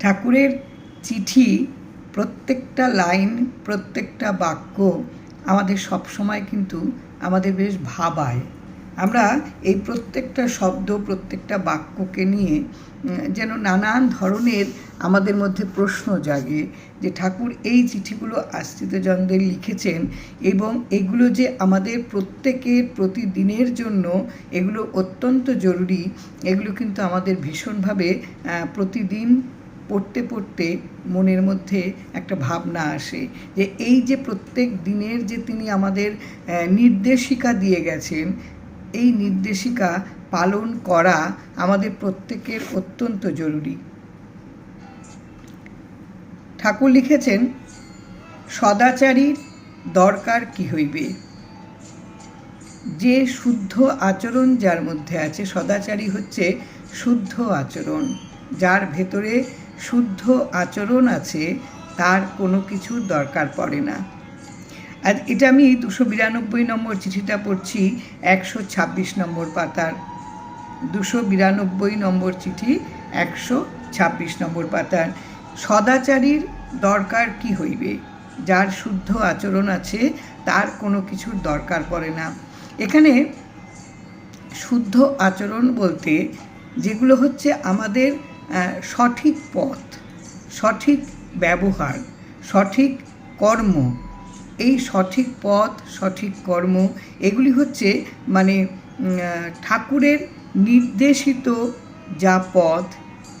ঠাকুরের চিঠি, প্রত্যেকটা লাইন, প্রত্যেকটা বাক্য আমাদের সবসময় কিন্তু আমাদের বেশ ভাবায়। আমরা এই প্রত্যেকটা শব্দ, প্রত্যেকটা বাক্যকে নিয়ে যেন নানান ধরনের আমাদের মধ্যে প্রশ্ন জাগে যে ঠাকুর এই চিঠিগুলো আশ্রিতজনদের লিখেছেন এবং এগুলো যে আমাদের প্রত্যেকের প্রতিদিনের জন্য এগুলো অত্যন্ত জরুরি, এগুলো কিন্তু আমাদের ভীষণভাবে প্রতিদিন পড়তে পড়তে মনের মধ্যে একটা ভাবনা আসে যে এই যে প্রত্যেক দিনের যে তিনি আমাদের নির্দেশিকা দিয়ে গেছেন, এই নির্দেশিকা পালন করা আমাদের প্রত্যেকের অত্যন্ত জরুরি। ঠাকুর লিখেছেন, সদাচারীর দরকার কি হইবে? যে শুদ্ধ আচরণ যার মধ্যে আছে, সদাচারী হচ্ছে শুদ্ধ আচরণ, যার ভেতরে শুদ্ধ আচরণ আছে, তার কোনো কিছুর দরকার পড়ে না। আর এটা আমি দুশো বিরানব্বই নম্বর চিঠিটা পড়ছি, একশো ছাব্বিশ নম্বর পাতার। দুশো বিরানব্বই নম্বর চিঠি, একশো ছাব্বিশ নম্বর পাতার। সদাচারীর দরকার কি হইবে? যার শুদ্ধ আচরণ আছে, তার কোনো কিছুর দরকার পড়ে না। এখানে শুদ্ধ আচরণ বলতে যেগুলো হচ্ছে আমাদের সঠিক পথ, সঠিক ব্যবহার, সঠিক কর্ম, এই সঠিক পথ, সঠিক কর্ম, এগুলি হচ্ছে মানে ঠাকুরের নির্দেশিত যা পথ,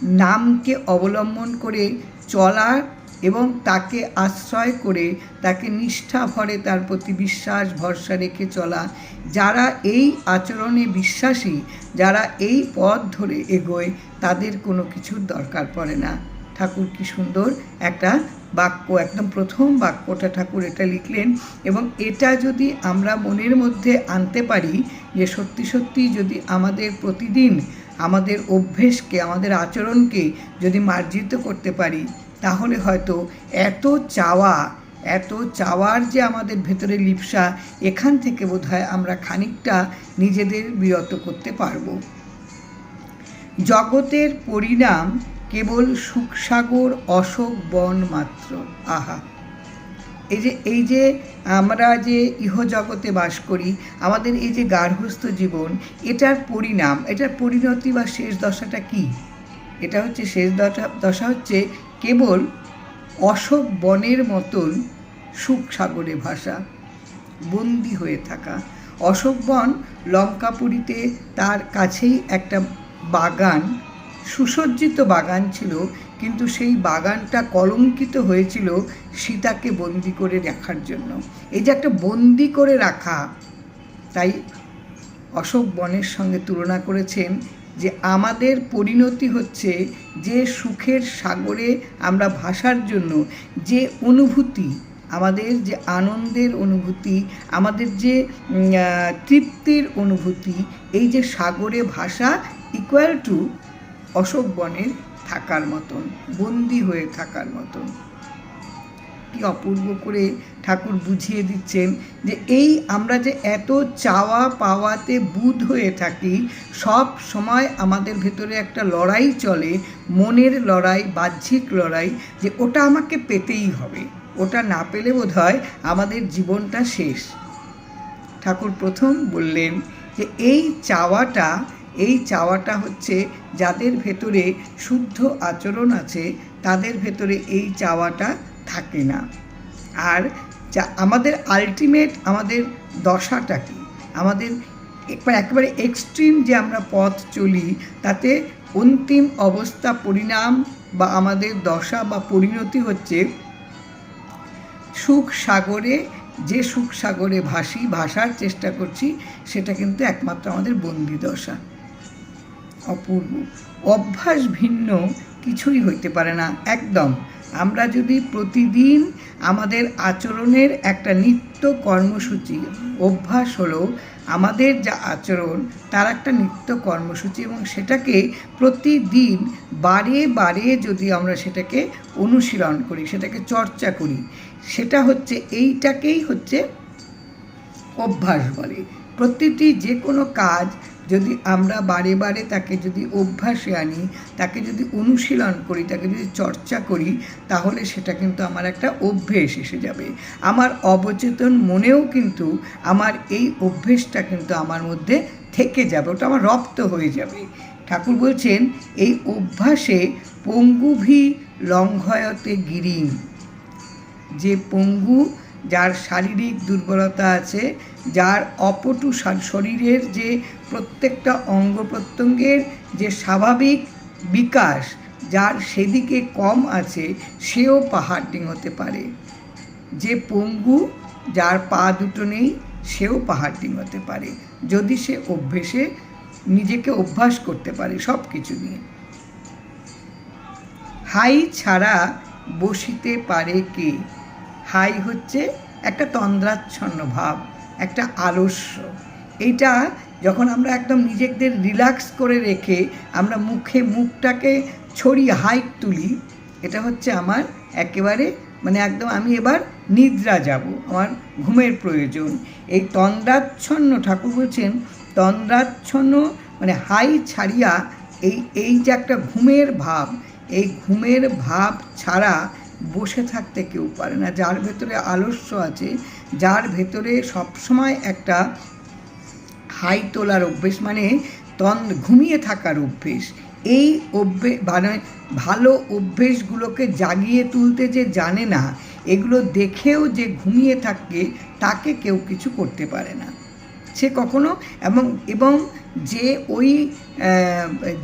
নামকে অবলম্বন করে চলার এবং তাকে আশ্রয় করে তাকে নিষ্ঠা ভরে তার প্রতি বিশ্বাস, ভরসা রেখে চলা। যারা এই আচরণে বিশ্বাসী, যারা এই পথ ধরে এগোয়, তাদের কোনো কিছুর দরকার পড়ে না। ঠাকুর কি সুন্দর একটা বাক্য, একদম প্রথম বাক্যটা ঠাকুর এটা লিখলেন। এবং এটা যদি আমরা মনের মধ্যে আনতে পারি যে সত্যি সত্যি যদি আমাদের প্রতিদিন আমাদের অভ্যেসকে, আমাদের আচরণকে যদি মার্জিত করতে পারি তাহলে হয়তো এত চাওয়া, এত চাওয়ার যে আমাদের ভেতরে লিপসা, এখান থেকে বোধহয় আমরা খানিকটা নিজেদের বিরত করতে পারব। জগতের পরিণাম কেবল সুখসাগর, অশোক, বন মাত্র। আহা! এই যে এই যে আমরা যে ইহজগতে বাস করি, আমাদের এই যে গার্হস্থ জীবন, এটার পরিণাম, এটার পরিণতি বা শেষ দশাটা কি? এটা হচ্ছে শেষ দশা দশা হচ্ছে কেবল অশোক বনের মতন সুখ সাগরে ভাষা বন্দি হয়ে থাকা। অশোক বন লঙ্কাপুরীতে তার কাছেই একটা বাগান, সুসজ্জিত বাগান ছিল, কিন্তু সেই বাগানটা কলঙ্কিত হয়েছিল সীতাকে বন্দি করে রাখার জন্য। এই যে একটা বন্দি করে রাখা, তাই অশোক বনের সঙ্গে তুলনা করেছেন যে আমাদের পরিণতি হচ্ছে যে সুখের সাগরে আমরা ভাসার জন্য যে অনুভূতি, আমাদের যে আনন্দের অনুভূতি, আমাদের যে তৃপ্তির অনুভূতি, এই যে সাগরে ভাষা ইকুয়াল টু অশোক বনের থাকার মতন, বন্দি হয়ে থাকার মতন। কি অপূর্ব করে ঠাকুর বুঝিয়ে দিচ্ছেন যে এই আমরা যে এত চাওয়া পাওয়াতে বুধ হয়ে থাকি, সব সময় আমাদের ভেতরে একটা লড়াই চলে, মনের লড়াই, বাহ্যিক লড়াই, যে ওটা আমাকে পেতেই হবে। ওটা না পেলে বোধ হয় আমাদের জীবনটা শেষ। ঠাকুর প্রথম বললেন যে এই চাওয়াটা এই চাওয়াটা হচ্ছে যাদের ভেতরে শুদ্ধ আচরণ আছে, তাদের ভেতরে এই চাওয়াটা থাকে না। আর যা আমাদের আলটিমেট আমাদের দশাটা কি? আমাদের একবার এক্সট্রিম যে আমরা পথ চলি, তাতে অন্তিম অবস্থা পরিণাম বা আমাদের দশা বা পরিণতি হচ্ছে সুখ সাগরে, যে সুখ সাগরে ভাসি, ভাসার চেষ্টা করছি, সেটা কিন্তু একমাত্র আমাদের বন্দি দশা। অপূর্ব। অভ্যাস ভিন্ন, কিছুই হইতে পারে না, একদম। আমরা যদি প্রতিদিন আমাদের আচরণের একটা নিত্য কর্মসূচি, অভ্যাস হলো আমাদের যা আচরণ, তার একটা নিত্য কর্মসূচি এবং সেটাকে প্রতিদিন বারে বারে যদি আমরা সেটাকে অনুশীলন করি, সেটাকে চর্চা করি, সেটা হচ্ছে, এইটাকেই হচ্ছে অভ্যাস বলে। প্রতিটি যে কোনো কাজ যদি আমরা বারে বারে তাকে যদি অভ্যাসে আনি, তাকে যদি অনুশীলন করি, তাকে যদি চর্চা করি, তাহলে সেটা কিন্তু আমার একটা অভ্যেস এসে যাবে। আমার অবচেতন মনেও কিন্তু আমার এই অভ্যেসটা কিন্তু আমার মধ্যে থেকে যাবে, ওটা আমার রপ্ত হয়ে যাবে। ঠাকুর বলছেন, এই অভ্যাসে পঙ্গুভি লঙ্ঘয়তে গিরিম। যে পঙ্গু যার শারীরিক দুর্বলতা আছে, যার অপটু শরীরের যে প্রত্যেকটা অঙ্গ প্রত্যঙ্গের যে স্বাভাবিক বিকাশ, যার সেদিকে কম আছে, সেও পাহাড় ডিঙোতে পারে। যে পঙ্গু, যার পা দুটো নেই, সেও পাহাড় ডিঙোতে পারে। যদি সে অভ্যেসে নিজেকে অভ্যাস করতে পারে সব কিছু নিয়ে। হাই ছাড়া বসিতে পারে কে? হাই হচ্ছে একটা তন্দ্রাচ্ছন্ন ভাব, একটা আলস্য। এইটা যখন আমরা একদম নিজেদের রিল্যাক্স করে রেখে আমরা মুখে মুখটাকে ছড়িয়ে হাইক তুলি, এটা হচ্ছে আমার একেবারে মানে একদম আমি এবার নিদ্রা যাব, আমার ঘুমের প্রয়োজন। এই তন্দ্রাচ্ছন্ন ঠাকুর বলছেন, তন্দ্রাচ্ছন্ন মানে হাই ছাড়িয়া এই এই যে একটা ঘুমের ভাব, এই ঘুমের ভাব ছাড়া বসে থাকতে কেউ পারে না। যার ভেতরে আলস্য আছে, যার ভেতরে সবসময় একটা হাই তোলার অভ্যেস মানে তন ঘুমিয়ে থাকার অভ্যেস। এই অভ্যেস মানে ভালো অভ্যেসগুলোকে জাগিয়ে তুলতে যে জানে না, এগুলো দেখেও যে ঘুমিয়ে থাকে, তাকে কেউ কিছু করতে পারে না। সে কখনো, এবং এবং যে ওই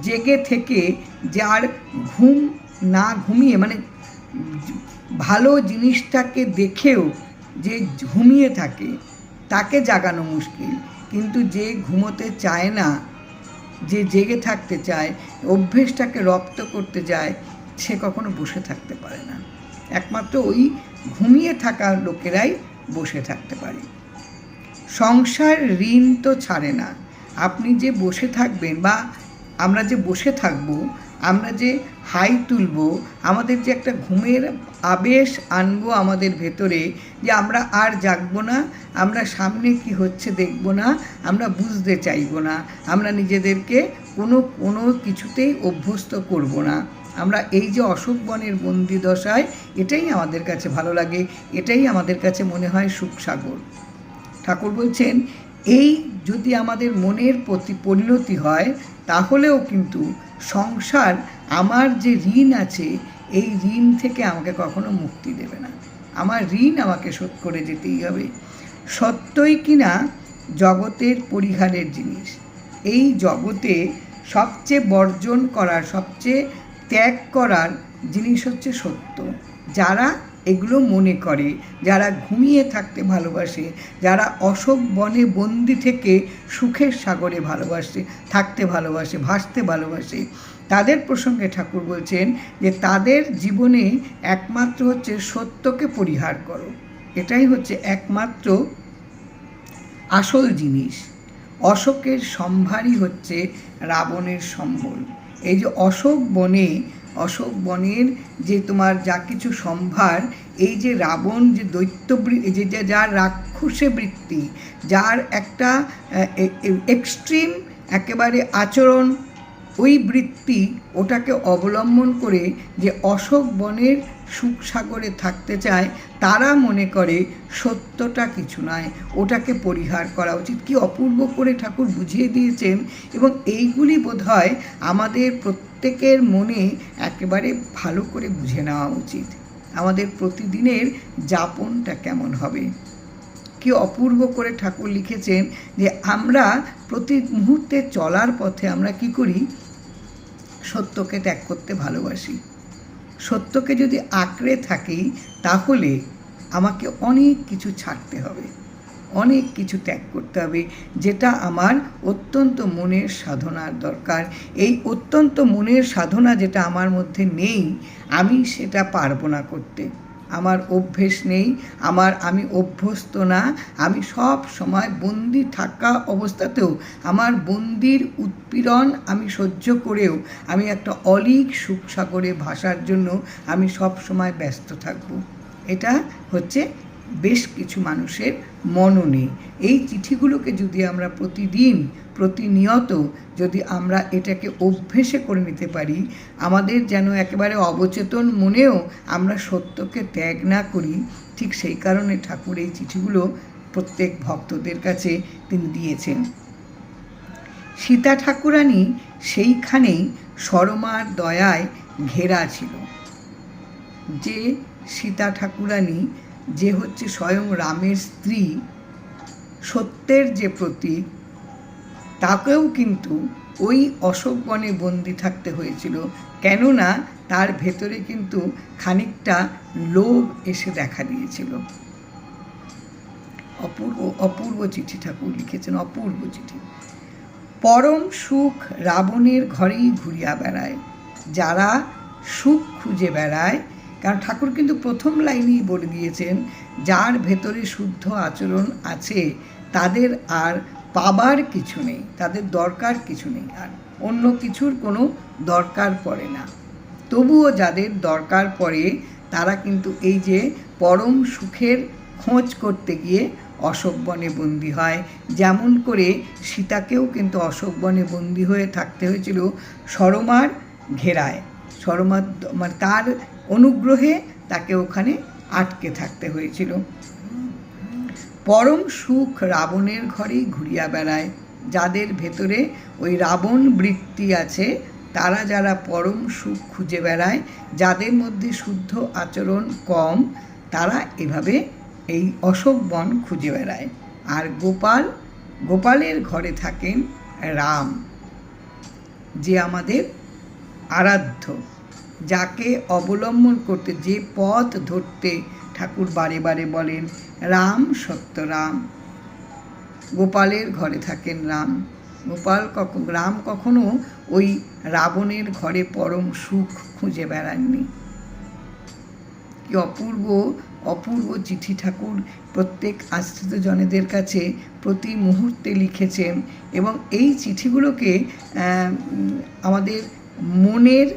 জেগে থেকে যার ঘুম না ঘুমিয়ে মানে ভালো জিনিসটাকে দেখেও যে ঘুমিয়ে থাকে, তাকে জাগানো মুশকিল। কিন্তু যে ঘুমোতে চায় না, যে জেগে থাকতে চায়, অভ্যেসটাকে রপ্ত করতে যায়, সে কখনো বসে থাকতে পারে না। একমাত্র ওই ঘুমিয়ে থাকা লোকেরাই বসে থাকতে পারে। সংসার ঋণ তো ছাড়ে না। আপনি যে বসে থাকবেন বা আমরা যে বসে থাকব আমরা যে হাই তুলব, আমাদের যে একটা ঘুমের আবেশ আনব আমাদের ভেতরে, যে আমরা আর জাগবো না, আমরা সামনে কি হচ্ছে দেখব না, আমরা বুঝতে চাইব না, আমরা নিজেদেরকে কোনো কোনো কিছুতেই অভ্যস্ত করব না। আমরা এই যে অশোক বনের বন্দি দশায়, এটাই আমাদের কাছে ভালো লাগে, এটাই আমাদের কাছে মনে হয় সুখসাগর ঠাকুর বলছেন, এই যদি আমাদের মনের প্রতি পরিণতি হয় তাহলেও কিন্তু সংসার আমার যে ঋণ আছে, এই ঋণ থেকে আমাকে কখনো মুক্তি দেবে না। আমার ঋণ আমাকে শোধ করে যেতেই হবে। সত্যই কিনা জগতের পরিহারের জিনিস। এই জগতে সবচেয়ে বর্জন করার, সবচেয়ে ত্যাগ করার জিনিস হচ্ছে সত্য। যারা এগুলো মনে করে, যারা ঘুমিয়ে থাকতে ভালোবাসে, যারা অশোক বনে বন্দি থেকে সুখের সাগরে ভালোবাসে, থাকতে ভালোবাসে, ভাসতে ভালোবাসে, তাদের প্রসঙ্গে ঠাকুর বলছেন যে তাদের জীবনে একমাত্র হচ্ছে সত্যকে পরিহার করো। এটাই হচ্ছে একমাত্র আসল জিনিস। অশোকের সম্ভারই হচ্ছে রাবণের সম্বল। এই যে অশোক বনে অশোক বনের যে তোমার যা কিছু সম্ভার, এই যে রাবণ যে দৈত্য যে- যার রাক্ষসে বৃত্তি, যার একটা এক্সট্রিম একেবারে আচরণ ওই বৃত্তি ওটাকে অবলম্বন করে যে অশোক বনের সুখসাগরে থাকতে চায়, তারা মনে করে সত্যটা কিছু নয়। ওটাকে পরিহার করা উচিত। কি অপূর্ব করে ঠাকুর বুঝিয়ে দিয়েছেন এবং এইগুলি বোধহয় আমাদের প্রত্যেকের মনে একেবারে ভালো করে বুঝে নেওয়া উচিত। আমাদের প্রতিদিনের যাপনটা কেমন হবে? কি অপূর্ব করে ঠাকুর লিখেছেন যে আমরা প্রতি মুহূর্তে চলার পথে আমরা কি করি? সত্যকে ত্যাগ করতে ভালোবাসি। সত্যকে যদি আঁকড়ে থাকি, তাহলে আমাকে অনেক কিছু ছাড়তে হবে। অনেক কিছু ত্যাগ করতে হবে, যেটা আমার অত্যন্ত মনের সাধনার দরকার। এই অত্যন্ত মনের সাধনা যেটা আমার মধ্যে নেই, আমি সেটা পারব না করতে। আমার অভ্যেস নেই, আমার, আমি অভ্যস্ত না, আমি সব সময় বন্দি থাকা অবস্থাতেও, আমার বন্দির উৎপীড়ন আমি সহ্য করেও, আমি একটা অলিক সুখসাগরে ভাসার জন্য আমি সব সময় ব্যস্ত থাকব। এটা হচ্ছে বেশ কিছু মানুষের মননে এই চিঠিগুলোকে যদি আমরা প্রতিদিন, প্রতিনিয়ত যদি আমরা এটাকে অভ্যেসে করে নিতে পারি, আমাদের যেন একেবারে অবচেতন মনেও আমরা সত্যকে ত্যাগ না করি, ঠিক সেই কারণে ঠাকুর এই চিঠিগুলো প্রত্যেক ভক্তদের কাছে তিনি দিয়েছেন। সীতা ঠাকুরানী সেইখানেই সরমার দয়ায় ঘেরা ছিল। যে সীতা ঠাকুরানী যে হচ্ছে স্বয়ং রামের স্ত্রী, সত্যের যে প্রতীক, তাকেও কিন্তু ওই অশোক বনে বন্দি থাকতে হয়েছিল। কেননা তার ভেতরে কিন্তু খানিকটা লোভ এসে দেখা দিয়েছিল। অপূর্ব অপূর্ব চিঠি ঠাকুর লিখেছেন, অপূর্ব চিঠি। পরম সুখ রাবণের ঘরেই ঘুরিয়া বেড়ায়, যারা সুখ খুঁজে বেড়ায় কারণ ঠাকুর কিন্তু প্রথম লাইনেই বলে দিয়েছেন, যার ভেতরে শুদ্ধ আচরণ আছে, তাদের আর পাবার কিছু নেই, তাদের দরকার কিছু নেই, আর অন্য কিছুর কোনো দরকার পড়ে না। তবুও যাদের দরকার পড়ে, তারা কিন্তু এই যে পরম সুখের খোঁজ করতে গিয়ে অশোক বনে বন্দি হয়। যেমন করে সীতাকেও কিন্তু অশোক বনে বন্দি হয়ে থাকতে হয়েছিল সরমার ঘেরায়। সরমার মানে তার অনুগ্রহে তাকে ওখানে আটকে থাকতে হয়েছিল। পরম সুখ রাবণের ঘরেই ঘুরিয়া বেড়ায়। যাদের ভেতরে ওই রাবণ বৃত্তি আছে, তারা যারা পরম সুখ খুঁজে বেড়ায়, যাদের মধ্যে শুদ্ধ আচরণ কম, তারা এভাবে এই অশোক বন খুঁজে বেড়ায়। আর গোপাল, গোপালের ঘরে থাকেন রাম, যে আমাদের আরাধ্য। যাকে অবলম্বন করতে যে পথ ধরতে ঠাকুর বারে বারে বলেন, রাম সত্য রাম। গোপালের ঘরে থাকেন রাম। গোপাল কখন রাম কখনো ওই রাবণের ঘরে পরম সুখ খুঁজে বেড়াননি। কি অপূর্ব অপূর্ব চিঠি ঠাকুর প্রত্যেক আশ্রিত জনেদের কাছে প্রতি মুহূর্তে লিখেছেন এবং এই চিঠিগুলোকে আমাদের মনের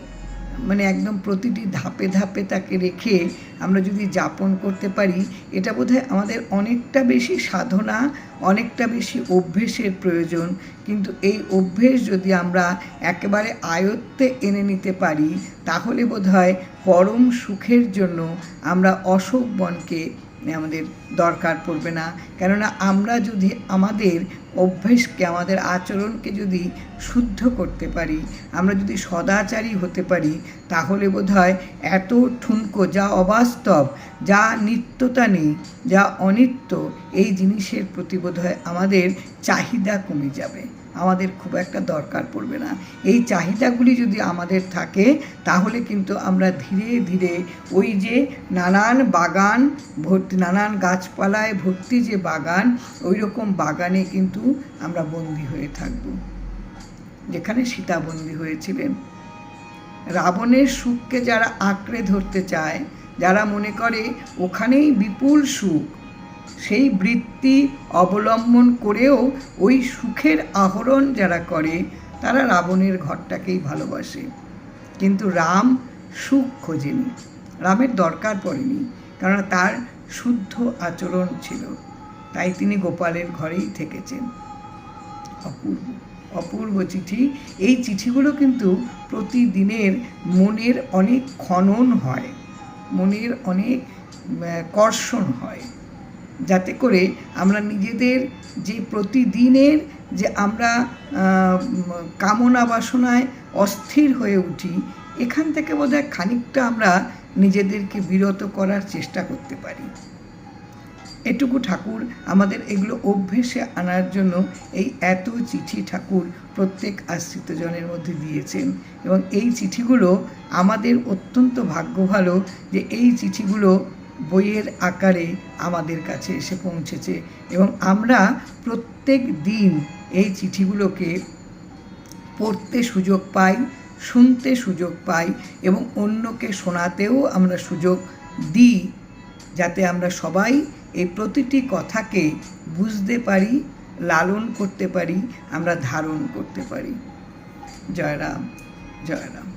মানে একদম প্রতিটি ধাপে ধাপে তাকে রেখে আমরা যদি যাপন করতে পারি, এটা বোধহয় আমাদের অনেকটা বেশি সাধনা, অনেকটা বেশি অভ্যেসের প্রয়োজন। কিন্তু এই অভ্যেস যদি আমরা একেবারে আয়ত্তে এনে নিতে পারি, তাহলে বোধহয় পরম সুখের জন্য আমরা অশোক বনকে আমাদের দরকার পড়বে না। কেননা আমরা যদি আমাদের অভ্যেসকে, আমাদের আচরণকে যদি শুদ্ধ করতে পারি, আমরা যদি সদাচারী হতে পারি, তাহলে বোধ হয় এত ঠুনকো, যা অবাস্তব, যা নিত্যতা নেই, যা অনিত্য, এই জিনিসের প্রতি বোধ হয় আমাদের চাহিদা কমে যাবে। আমাদের খুব একটা দরকার পড়বে না। এই চাহিদাগুলি যদি আমাদের থাকে, তাহলে কিন্তু আমরা ধীরে ধীরে ওই যে নানান বাগান, ভর্তি, নানান গাছপালায় ভর্তি যে বাগান ওই রকম বাগানে কিন্তু আমরা বন্দি হয়ে থাকব। যেখানে সীতা বন্দি হয়েছিলেন। রাবণের সুখকে যারা আঁকড়ে ধরতে চায়, যারা মনে করে ওখানেই বিপুল সুখ সেই বৃত্তি অবলম্বন করেও ওই সুখের আহরণ যারা করে, তারা রাবণের ঘরটাকেই ভালোবাসে। কিন্তু রাম সুখ খোঁজেনি রামের দরকার পড়েনি কারণ তার শুদ্ধ আচরণ ছিল। তাই তিনি গোপালের ঘরেই থেকেছেন। অপূর্ব অপূর্ব চিঠি। এই চিঠিগুলো কিন্তু প্রতিদিনের মনের অনেক খনন হয়, মনের অনেক কর্ষণ হয়। যাতে করে আমরা নিজেদের যে প্রতিদিনের যে আমরা কামনা বাসনায় অস্থির হয়ে উঠি, এখান থেকে বোধহয় খানিকটা আমরা নিজেদেরকে বিরত করার চেষ্টা করতে পারি। এটুকু ঠাকুর আমাদের এগুলো অভ্যেসে আনার জন্য এই এত চিঠি ঠাকুর প্রত্যেক আশ্রিতজনের মধ্যে দিয়েছেন এবং এই চিঠিগুলো আমাদের অত্যন্ত ভাগ্য ভালো যে এই চিঠিগুলো বইয়ের আকারে আমাদের কাছে এসে পৌঁছেছে এবং আমরা প্রত্যেক দিন এই চিঠিগুলোকে পড়তে সুযোগ পাই, শুনতে সুযোগ পাই এবং অন্যকে শোনাতেও আমরা সুযোগ দিই যাতে আমরা সবাই এই প্রতিটি কথাকে বুঝতে পারি, লালন করতে পারি, আমরা ধারণ করতে পারি। জয়রাম জয়রাম